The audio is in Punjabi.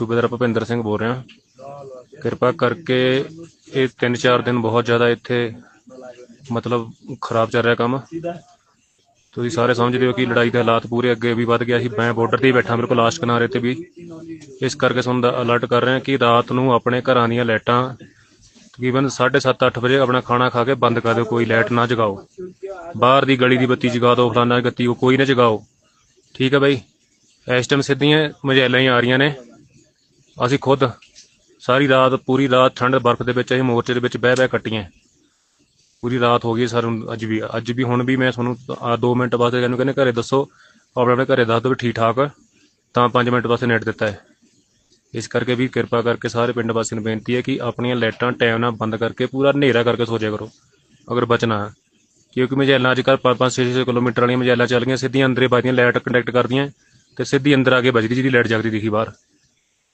ਸੂਬੇਦਾਰ ਭੁਪਿੰਦਰ ਸਿੰਘ ਬੋਲ ਰਿਹਾ। ਕਿਰਪਾ ਕਰਕੇ ਇਹ 3-4 ਦਿਨ ਬਹੁਤ ਜ਼ਿਆਦਾ ਇੱਥੇ ਮਤਲਬ ਖਰਾਬ ਚੱਲ ਰਿਹਾ ਕੰਮ। ਤੁਸੀਂ ਸਾਰੇ ਸਮਝਦੇ ਹੋ ਕਿ ਲੜਾਈ ਦੇ ਹਾਲਾਤ ਪੂਰੇ ਅੱਗੇ ਵੀ ਵੱਧ ਗਿਆ ਸੀ ਮੈਂ ਬਾਰਡਰ ਤੇ ਹੀ ਬੈਠਾ, ਮੇਰੇ ਕੋਲ ਲਾਸਟ ਕਿਨਾਰੇ ਤੇ ਵੀ। ਇਸ ਕਰਕੇ ਤੁਹਾਨੂੰ ਦਾ ਅਲਰਟ ਕਰ ਰਿਹਾ ਕਿ ਰਾਤ ਨੂੰ ਆਪਣੇ ਘਰਾਂ ਦੀਆਂ ਲਾਈਟਾਂ ਤਕਰੀਬਨ 7:30 8 ਵਜੇ ਆਪਣਾ ਖਾਣਾ ਖਾ ਕੇ ਬੰਦ ਕਰ ਦਿਓ, ਕੋਈ ਲਾਈਟ ਨਾ ਜਗਾਓ। ਬਾਹਰ ਦੀ ਗਲੀ ਦੀ ਬੱਤੀ ਜਗਾ ਦਿਓ, ਫਲਾਨਾ ਗੱਤੀ, ਉਹ ਕੋਈ ਨਾ ਜਗਾਓ। ਠੀਕ ਹੈ ਬਾਈ? ਇਸ ਟਾਈਮ ਸਿੱਧੀਆਂ ਮਜੈਲਾਂ ਹੀ ਆ ਰਹੀਆਂ ਨੇ। ਅਸੀਂ ਖੁਦ ਸਾਰੀ ਰਾਤ, ਪੂਰੀ ਰਾਤ ਠੰਡ ਬਰਫ਼ ਦੇ ਵਿੱਚ, ਅਸੀਂ ਮੋਰਚੇ ਦੇ ਵਿੱਚ ਬਹਿ ਬਹਿ ਕੱਟੀਆਂ। ਪੂਰੀ ਰਾਤ ਹੋ ਗਈ ਸਾਨੂੰ ਅੱਜ ਵੀ ਅੱਜ ਵੀ ਹੁਣ ਵੀ ਮੈਂ ਤੁਹਾਨੂੰ ਆ 2 ਮਿੰਟ ਵਾਸਤੇ ਇਹਨੂੰ ਕਹਿੰਦੇ, ਘਰੇ ਦੱਸੋ, ਆਪਣੇ ਆਪਣੇ ਘਰੇ ਦੱਸ ਦਿਓ ਵੀ ਠੀਕ ਠਾਕ ਤਾਂ 5 ਮਿੰਟ ਵਾਸਤੇ ਨੈਟ ਦਿੱਤਾ ਹੈ। ਇਸ ਕਰਕੇ ਵੀ ਕਿਰਪਾ ਕਰਕੇ ਸਾਰੇ ਪਿੰਡ ਵਾਸੀਆਂ ਨੂੰ ਬੇਨਤੀ ਹੈ ਕਿ ਆਪਣੀਆਂ ਲਾਈਟਾਂ, ਟਾਈਮ ਨਾਲ ਬੰਦ ਕਰਕੇ ਪੂਰਾ ਹਨੇਰਾ ਕਰਕੇ ਸੋ ਜਾਇਆ ਕਰੋ, ਅਗਰ ਬਚਣਾ ਹੈ। ਕਿਉਂਕਿ ਮਜੈਲਾਂ ਅੱਜ ਕੱਲ੍ਹ 5-5 6-6 ਕਿਲੋਮੀਟਰ ਵਾਲੀਆਂ ਮਜੈਲਾਂ ਚੱਲ ਗਈਆਂ, ਸਿੱਧੀਆਂ ਅੰਦਰੇ ਵੱਜਦੀਆਂ, ਲਾਈਟ ਕੰਡਕਟ ਕਰਦੀਆਂ, ਤੇ ਸਿੱਧੀ ਅੰਦਰ ਆ ਕੇ ਵੱਜਦੀ ਜਿਹਦੀ ਲਾਈਟ ਜਗਦੀ ਦਿਖੀ ਬਾਹਰ।